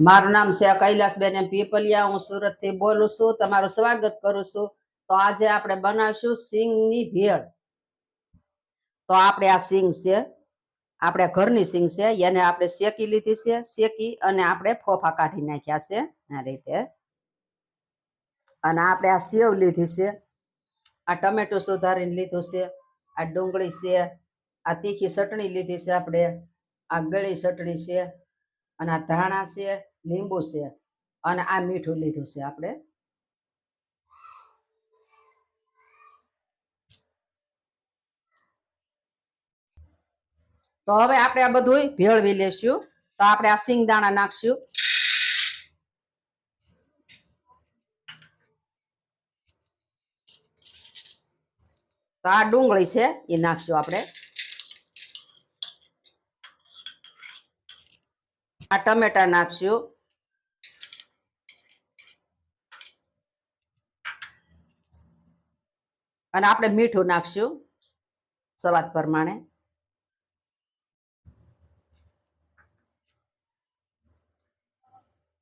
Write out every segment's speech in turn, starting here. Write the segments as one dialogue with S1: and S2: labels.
S1: મારું નામ છે કૈલાસબેન એમ પીપલિયા. હું સુરતથી બોલું છું. તમારું સ્વાગત કરું છું. તો આજે આપણે બનાવશું સિંગની ભેળ. તો આપણે આ સિંગ છે, આપણે ઘરની સિંગ છે, એને આપણે શેકી લીધી છે, શેકી અને આપણે ફોફા કાઢી નાખ્યા છે આ રીતે. અને આપણે આ સેવ લીધી છે, આ ટમેટું સુધારીને લીધું છે, આ ડુંગળી છે, આ તીખી ચટણી લીધી છે આપણે, આ ગળી ચટણી છે અને આ ધાણા છે, લીંબુ છે અને આ મીઠું લીધું છે આપણે. તો હવે આપણે આ બધું ભેળવી લેશું. તો આપણે આ સિંગદાણા નાખશું. તો આ ડુંગળી છે એ નાખશું આપણે. આ ટમેટા નાખશું. અને આપણે મીઠું નાખશું સ્વાદ પ્રમાણે.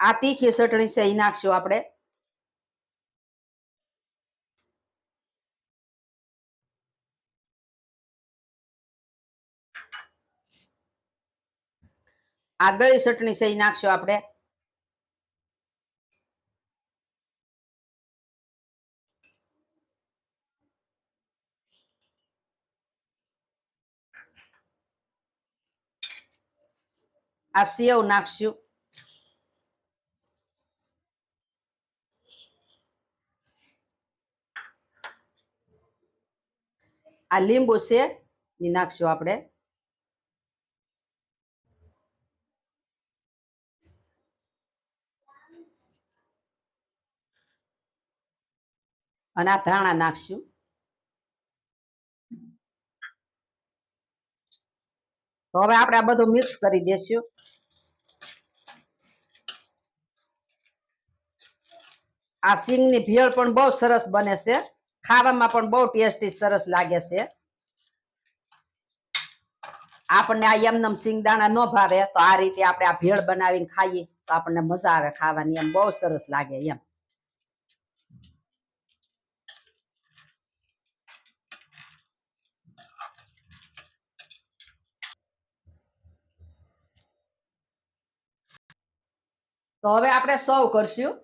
S1: આ તીખી ચટણી છે એ નાખશું આપણે. આ ગળી ચટણી સહી નાખશું આપણે. આ સેવ નાખશું. આ લીંબુ છે એ નાખશું આપણે. અને આ ધાણા નાખશું. તો હવે આપણે આ બધું મિક્સ કરી દેશું. આ સિંગની ભેળ પણ બહુ સરસ બને છે. ખાવામાં પણ બહુ ટેસ્ટી સરસ લાગે છે. આપણને આ એમનેમ સિંગદાણા ન ભાવે, તો આ રીતે આપણે આ ભેળ બનાવીને ખાઈએ, તો આપણને મજા આવે ખાવાની. એમ બહુ સરસ લાગે એમ. તો હવે આપણે સૌ કરશું.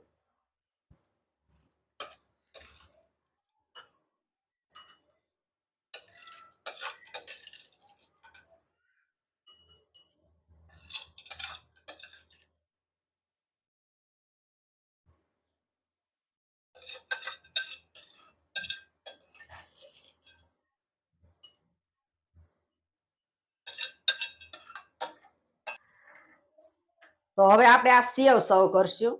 S1: તો હવે આપણે આ સેવ સર્વ કરશું.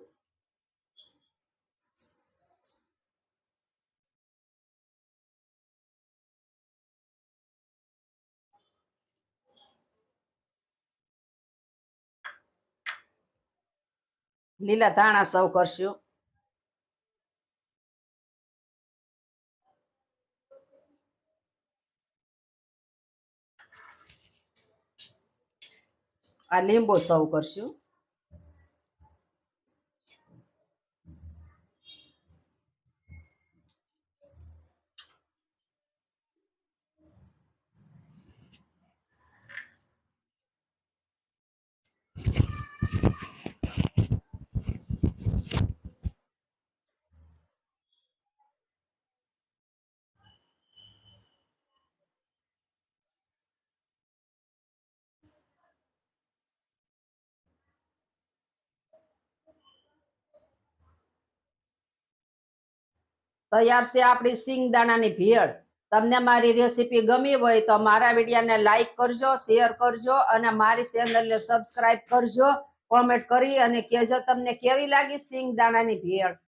S1: લીલા ધાણા સર્વ કરશું. આ લીંબુ સર્વ કરશું. તૈયાર છે આપણી સિંગદાણાની ભેળ. તમને મારી રેસીપી ગમી હોય તો મારા વિડીયોને લાઈક કરજો, શેર કરજો અને મારી ચેનલને સબસ્ક્રાઇબ કરજો, કોમેન્ટ કરી અને કહેજો તમને કેવી લાગી સિંગદાણાની ભેળ.